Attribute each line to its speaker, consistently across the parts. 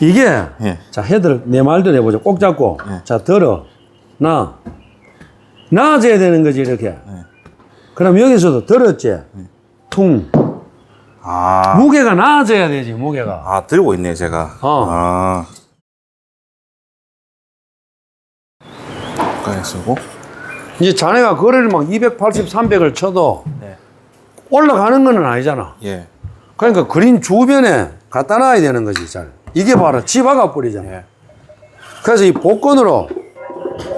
Speaker 1: 이게
Speaker 2: 예.
Speaker 1: 자 헤드를 내 말대로 해보자. 꼭 잡고
Speaker 2: 예.
Speaker 1: 자 들어 나 나아져야 되는 거지 이렇게. 그럼 여기서도 들었지. 퉁
Speaker 2: 아,
Speaker 1: 무게가 나아져야 되지 무게가.
Speaker 2: 아 들고 있네 제가.
Speaker 1: 어.
Speaker 2: 아. 가까이 쓰고.
Speaker 1: 이제 자네가 거리를 막 280, 300을 쳐도
Speaker 2: 네.
Speaker 1: 올라가는 건 아니잖아.
Speaker 2: 예.
Speaker 1: 그러니까 그린 주변에 갖다 놔야 되는 거지 잘. 이게 바로 지바가 뿌리잖아.
Speaker 2: 예.
Speaker 1: 그래서 이 복근으로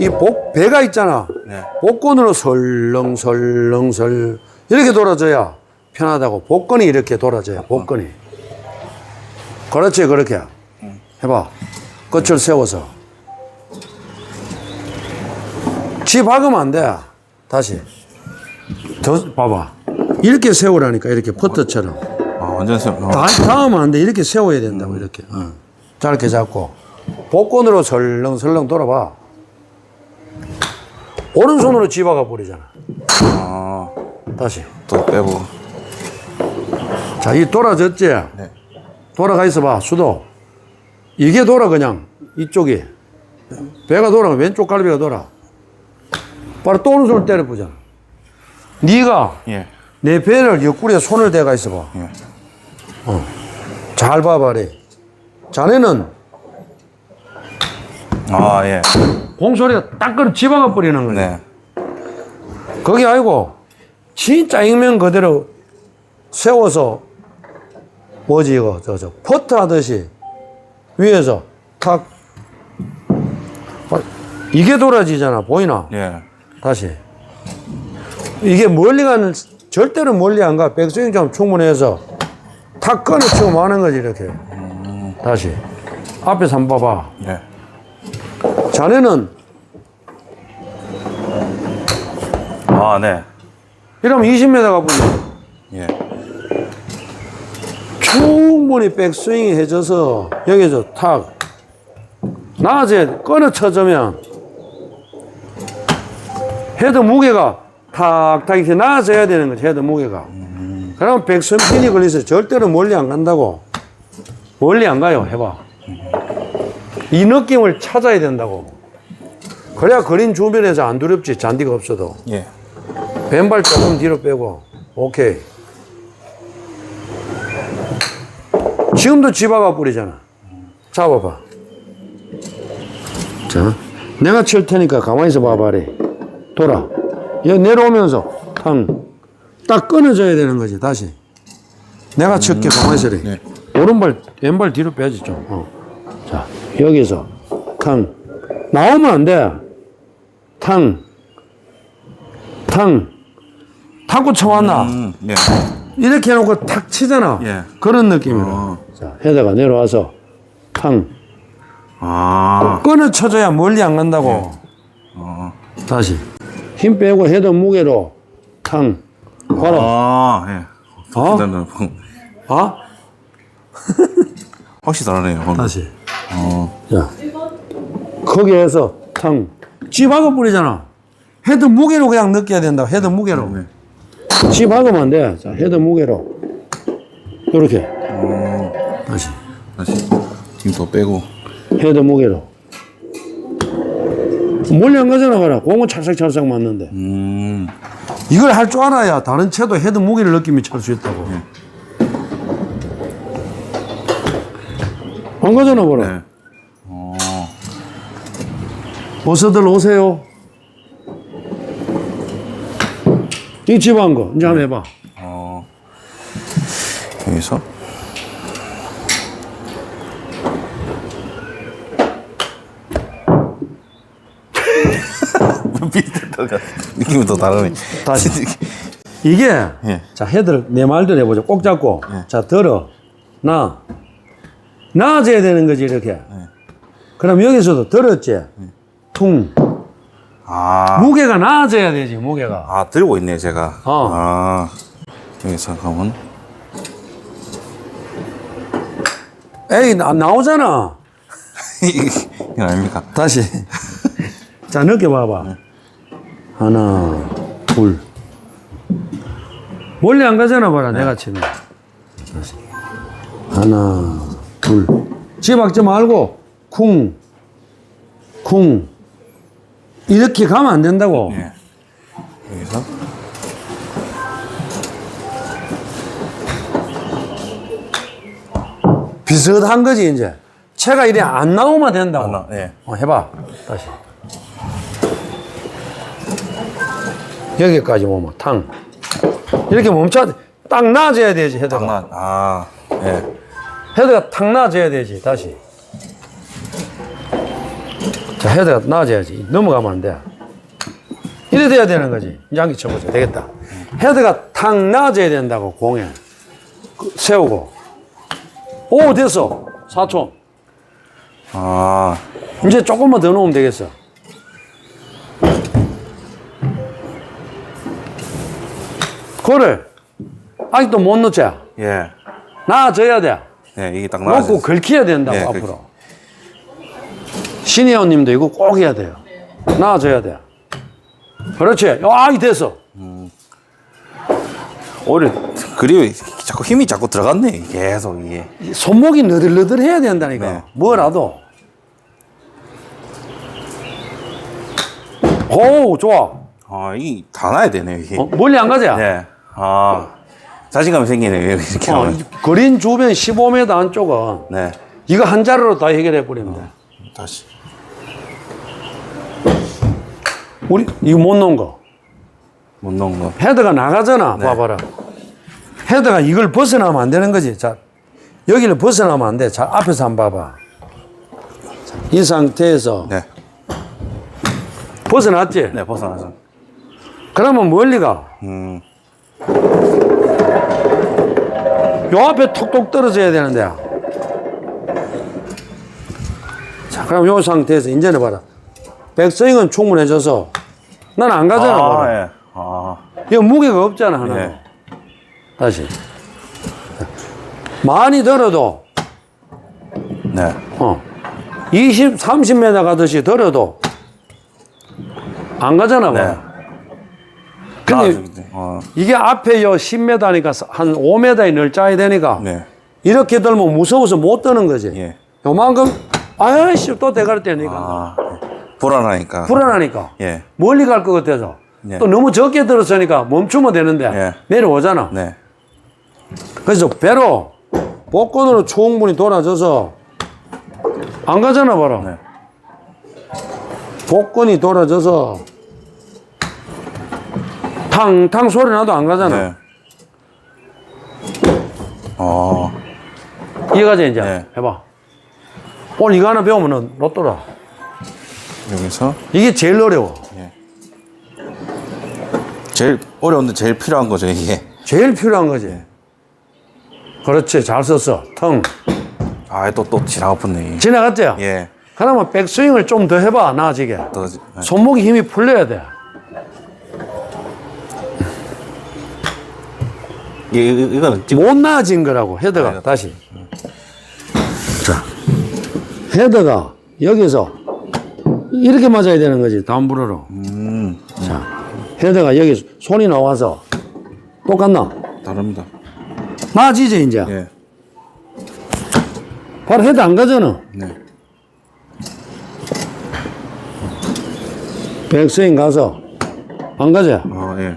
Speaker 1: 이 복 배가 있잖아.
Speaker 2: 네.
Speaker 1: 복근으로 설렁설렁설 이렇게 돌아줘야 편하다고 복근이 이렇게 돌아줘야 복근이. 그렇지 그렇게. 해봐. 끝을 세워서. 지 박으면 안 돼. 다시. 더 봐봐. 이렇게 세우라니까 이렇게 퍼트처럼.
Speaker 2: 아 완전 세. 어.
Speaker 1: 다, 닿으면 안돼 이렇게 세워야 된다고 이렇게 어. 자 이렇게 잡고 복근으로 설렁설렁 돌아봐 오른손으로 집어가 버리잖아
Speaker 2: 아,
Speaker 1: 다시
Speaker 2: 또 빼고.
Speaker 1: 자 이 돌아졌지
Speaker 2: 네.
Speaker 1: 돌아가 있어봐 수도 이게 돌아 그냥 이쪽이 배가 돌아 왼쪽 갈비가 돌아 바로 또 오른손을 때려보잖아 네가
Speaker 2: 예.
Speaker 1: 내 배를 옆구리에 손을 대가 있어봐
Speaker 2: 예.
Speaker 1: 잘 봐봐래. 자네는?
Speaker 2: 아 예.
Speaker 1: 공소리가 딱 그럼 집어가 버리는 거야
Speaker 2: 네.
Speaker 1: 거기 아니고 진짜 익명 그대로 세워서 뭐지 이거? 저저 퍼트 하듯이 위에서 탁. 아, 이게 돌아지잖아 보이나?
Speaker 2: 예.
Speaker 1: 다시. 이게 멀리 가는 절대로 멀리 안 가. 백스윙 좀 충분히 해서 탁 끊어치고 마는 거지 이렇게. 다시. 앞에서 한번 봐봐.
Speaker 2: 예.
Speaker 1: 자네는?
Speaker 2: 아 네.
Speaker 1: 이러면 20m가 보면
Speaker 2: 예.
Speaker 1: 충분히 백스윙이 해져서 여기서 탁. 낮에 끊어쳐주면 헤드 무게가 탁탁 이렇게 낮아져야 되는 거지 헤드 무게가 그러면 백스윙 핀이 걸려서 절대로 멀리 안 간다고. 멀리 안 가요. 해봐. 이 느낌을 찾아야 된다고. 그래야 그린 주변에서 안 두렵지. 잔디가 없어도.
Speaker 2: 예.
Speaker 1: 왼발 조금 뒤로 빼고. 오케이. 지금도 지바가 뿌리잖아. 잡아봐. 자 내가 칠 테니까 가만히 있어 봐봐래 돌아. 여기 내려오면서. 탕 딱 끊어져야 되는 거지 다시 내가 칠게 가만히 있어래
Speaker 2: 네.
Speaker 1: 오른발 왼발 뒤로 빼야지 좀 어. 자 여기서 탕 나오면 안돼탕 탕 타고 쳐왔나
Speaker 2: 음. 예.
Speaker 1: 이렇게 해놓고 탁 치잖아
Speaker 2: 예.
Speaker 1: 그런 느낌이라
Speaker 2: 어.
Speaker 1: 자 헤다가 내려와서 탕
Speaker 2: 아.
Speaker 1: 끊어 쳐줘야 멀리 안 간다고
Speaker 2: 어.
Speaker 1: 다시 힘 빼고 헤더 무게로 탕 봐라
Speaker 2: 아 예.
Speaker 1: 어?
Speaker 2: 일단은
Speaker 1: 아?
Speaker 2: 확실히 다르네요. 방금.
Speaker 1: 다시
Speaker 2: 어.
Speaker 1: 자 거기에서 탕 쥐박아 뿌리잖아 헤드 무게로 그냥 느껴야 된다 헤드 무게로
Speaker 2: 네.
Speaker 1: 쥐박으면 안 돼 자 헤드 무게로 이렇게
Speaker 2: 어.
Speaker 1: 다시
Speaker 2: 다시 지금 더 빼고.
Speaker 1: 헤드 무게로 멀리 안 가잖아 봐라 공은 찰싹찰싹 맞는데
Speaker 2: 음.
Speaker 1: 이걸 할 줄 알아야 다른 채도 헤드 무게를 느끼며 찰수 있다고 안 가잖아 봐라
Speaker 2: 네. 어.
Speaker 1: 어서들 오세요 이 집한 거 이제 한번 해봐
Speaker 2: 어. 여기서 비슷하다. 느낌이 더 다르네.
Speaker 1: 다시. 이게
Speaker 2: 예.
Speaker 1: 자 헤드를 내 말대로 해보자 꼭 잡고 자 들어 나 나아져야 되는 거지 이렇게 그럼 여기서도 들었지 퉁
Speaker 2: 아.
Speaker 1: 무게가 나아져야 되지 무게가
Speaker 2: 아 들고 있네 제가.
Speaker 1: 어.
Speaker 2: 아. 여기서 가면
Speaker 1: 에이 나, 나오잖아
Speaker 2: 이건 아닙니까?
Speaker 1: 다시 자 느껴봐봐 하나 둘 멀리 안 가잖아 봐라 내가 치면 다시 하나 둘 집박지 말고 쿵, 쿵 이렇게 가면 안 된다고.
Speaker 2: 예. 여기서
Speaker 1: 비슷한 거지 이제. 채가 이래 안 나오면 된다고.
Speaker 2: 안 나- 예.
Speaker 1: 어, 해봐. 다시. 여기까지 오면 탕. 이렇게 멈춰 딱 나아져야 되지 헤드가.
Speaker 2: 장난. 아, 예.
Speaker 1: 헤드가 탁 나아져야 되지. 다시. 자 헤드가 나아져야지. 넘어가면 안 돼. 이래 돼야 되는 거지. 한개 쳐보자. 되겠다. 헤드가 탁 나아져야 된다고 공에 그, 세우고. 오 됐어. 4초.
Speaker 2: 아,
Speaker 1: 이제 조금만 더 놓으면 되겠어. 그래. 아직도 못 넣지?
Speaker 2: 예.
Speaker 1: 나아져야 돼.
Speaker 2: 예, 이게 딱.
Speaker 1: 놓고 긁혀야 된다고,
Speaker 2: 네,
Speaker 1: 앞으로. 신혜원님도 이거 꼭 해야 돼요. 나아져야 돼. 그렇지. 아, 이 됐어.
Speaker 2: 오히려 그리고 자꾸 힘이 자꾸 들어갔네. 계속 이게.
Speaker 1: 손목이 너들너들 해야 된다니까.
Speaker 2: 네.
Speaker 1: 뭐라도. 오, 좋아.
Speaker 2: 아, 이게 다 나야 되네, 이게.
Speaker 1: 어, 멀리 안 가자.
Speaker 2: 네. 아, 자신감이 생기네요, 이렇게
Speaker 1: 어,
Speaker 2: 하면.
Speaker 1: 그린 주변 15m 안쪽은
Speaker 2: 네.
Speaker 1: 이거 한 자루로 다 해결해 버리면 돼.
Speaker 2: 다시.
Speaker 1: 우리 이거 못 놓은 거.
Speaker 2: 못 넣은 거.
Speaker 1: 헤드가 나가잖아.
Speaker 2: 네.
Speaker 1: 봐봐라. 헤드가 이걸 벗어나면 안 되는 거지. 자, 여기를 벗어나면 안 돼. 자, 앞에서 한번 봐봐. 자, 이 상태에서
Speaker 2: 네.
Speaker 1: 벗어났지?
Speaker 2: 네, 벗어나서.
Speaker 1: 그러면 멀리 가.
Speaker 2: 음,
Speaker 1: 요 앞에 톡톡 떨어져야 되는데. 자, 그럼 요 상태에서 이제는 봐라. 백스윙은 충분해져서 난 안 가잖아.
Speaker 2: 아,
Speaker 1: 봐라.
Speaker 2: 예. 아,
Speaker 1: 이거 무게가 없잖아, 하나.
Speaker 2: 네.
Speaker 1: 다시. 많이 들어도,
Speaker 2: 네.
Speaker 1: 어, 20, 30m 가듯이 들어도 안 가잖아, 봐.
Speaker 2: 네.
Speaker 1: 근데
Speaker 2: 아. 어,
Speaker 1: 이게 앞에 요 10m니까 한 5m의 넓자야 되니까
Speaker 2: 네.
Speaker 1: 이렇게 들면 무서워서 못 드는 거지.
Speaker 2: 예.
Speaker 1: 요만큼, 아이씨, 또 대가리 떼니까.
Speaker 2: 아, 예. 불안하니까.
Speaker 1: 불안하니까.
Speaker 2: 예.
Speaker 1: 멀리 갈 것 같아서.
Speaker 2: 네.
Speaker 1: 또 너무 적게 들었으니까 멈추면 되는데
Speaker 2: 예.
Speaker 1: 내려오잖아.
Speaker 2: 네.
Speaker 1: 그래서 배로 복근으로 충분히 돌아져서 안 가잖아 봐라
Speaker 2: 네.
Speaker 1: 복근이 돌아져서 탕탕 소리 나도 안 가잖아
Speaker 2: 네. 어,
Speaker 1: 이해가지 이제
Speaker 2: 네.
Speaker 1: 해봐 오늘 이거 하나 배우면 로또라
Speaker 2: 여기서
Speaker 1: 이게 제일 어려워
Speaker 2: 제일 어려운데 제일 필요한 거죠, 이게.
Speaker 1: 제일 필요한 거지 그렇지 잘 썼어 텅
Speaker 2: 아, 또, 또 지나가겠네.
Speaker 1: 지나갔지?
Speaker 2: 예.
Speaker 1: 그러면 백스윙을 좀 더 해봐 나아지게
Speaker 2: 또, 네.
Speaker 1: 손목에 힘이 풀려야 돼
Speaker 2: 이, 이- 이거는 지금.
Speaker 1: 못 나아진 거라고 헤드가
Speaker 2: 네.
Speaker 1: 다시 자 헤드가 여기서 이렇게 맞아야 되는 거지 다운브러로
Speaker 2: 음,
Speaker 1: 자 헤드가 여기 손이 나와서 똑같나
Speaker 2: 다릅니다.
Speaker 1: 나아지지 이제
Speaker 2: 예.
Speaker 1: 바로 헤드 안 가잖아
Speaker 2: 네.
Speaker 1: 백스윙 가서 안 가자
Speaker 2: 아, 예.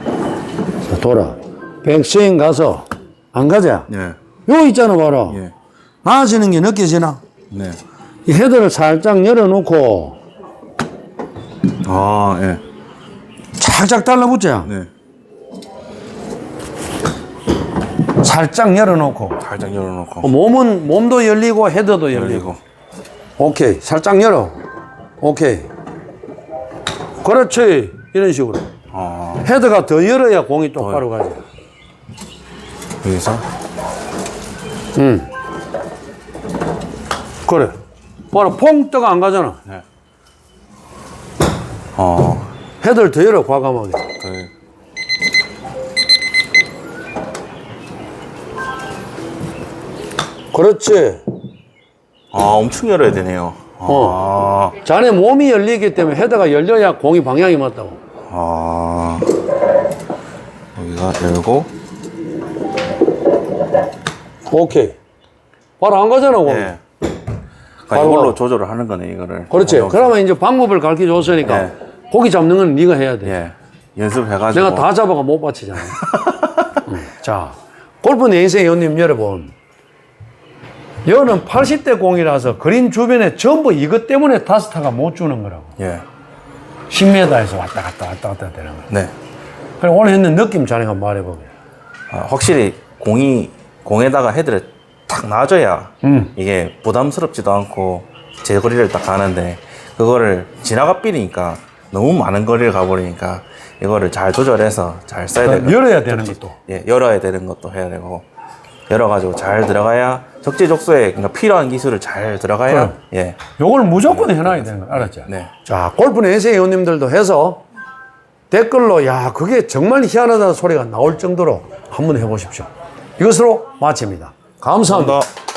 Speaker 1: 자, 돌아 백스윙 가서 안 가자
Speaker 2: 예.
Speaker 1: 요 있잖아 봐라
Speaker 2: 예.
Speaker 1: 나아지는 게 느껴지나
Speaker 2: 네.
Speaker 1: 이 헤드를 살짝 열어놓고
Speaker 2: 아, 예.
Speaker 1: 살짝 달라붙자
Speaker 2: 네.
Speaker 1: 살짝 열어놓고
Speaker 2: 살짝 열어놓고.
Speaker 1: 어, 몸은 몸도 열리고 헤드도 열리고.
Speaker 2: 열리고.
Speaker 1: 오케이 살짝 열어 오케이 그렇지 이런 식으로
Speaker 2: 아,
Speaker 1: 헤드가 더 열어야 공이 똑바로 가지
Speaker 2: 여기서.
Speaker 1: 응 그래 봐라 퐁 떠가 안 가잖아
Speaker 2: 네. 어,
Speaker 1: 헤드를 더 열어 과감하게
Speaker 2: 네.
Speaker 1: 그렇지
Speaker 2: 아, 엄청 열어야 되네요.
Speaker 1: 어.
Speaker 2: 아,
Speaker 1: 자네 몸이 열리기 때문에 헤드가 열려야 공이 방향이 맞다고
Speaker 2: 아. 여기가 열고.
Speaker 1: 오케이. 바로 안 가잖아, 오늘.
Speaker 2: 예. 그러니까
Speaker 1: 바로
Speaker 2: 이걸로
Speaker 1: 가.
Speaker 2: 조절을 하는 거네 이거를.
Speaker 1: 그렇지.
Speaker 2: 어려워서.
Speaker 1: 그러면 이제 방법을 가르쳐 줬으니까
Speaker 2: 네.
Speaker 1: 고기 잡는 건 네가 해야 돼.
Speaker 2: 예. 연습해가지고.
Speaker 1: 내가 다 잡아가 못 받치잖아. 응. 자, 골프 내 인생 회원님 여러분. 여는 80대 공이라서 그린 주변에 전부 이것 때문에 다스타가 못 주는 거라고.
Speaker 2: 예.
Speaker 1: 10m에서 왔다 갔다 왔다 갔다 되는 거.
Speaker 2: 네.
Speaker 1: 그래, 오늘 했는 느낌 자네 한번 말해보게.
Speaker 2: 아, 확실히 공이 공에다가 헤드를 탁 놔줘야
Speaker 1: 음.
Speaker 2: 이게 부담스럽지도 않고 제 거리를 딱 가는데 그거를 지나가 삐니까 너무 많은 거리를 가버리니까 이거를 잘 조절해서 잘 써야 되고
Speaker 1: 열어야 되는 것도.
Speaker 2: 예, 열어야 되는 것도 해야 되고 열어가지고 잘 들어가야 적재적소에 그러니까 필요한 기술을 잘 들어가야 예,
Speaker 1: 요걸 무조건 해놔야 되는 거 알았죠?
Speaker 2: 네.
Speaker 1: 자, 골프 내세 회원님들도 해서 댓글로 야, 그게 정말 희한하다는 소리가 나올 정도로 한번 해보십시오. 이것으로 마칩니다. 감사합니다.
Speaker 2: 감사합니다.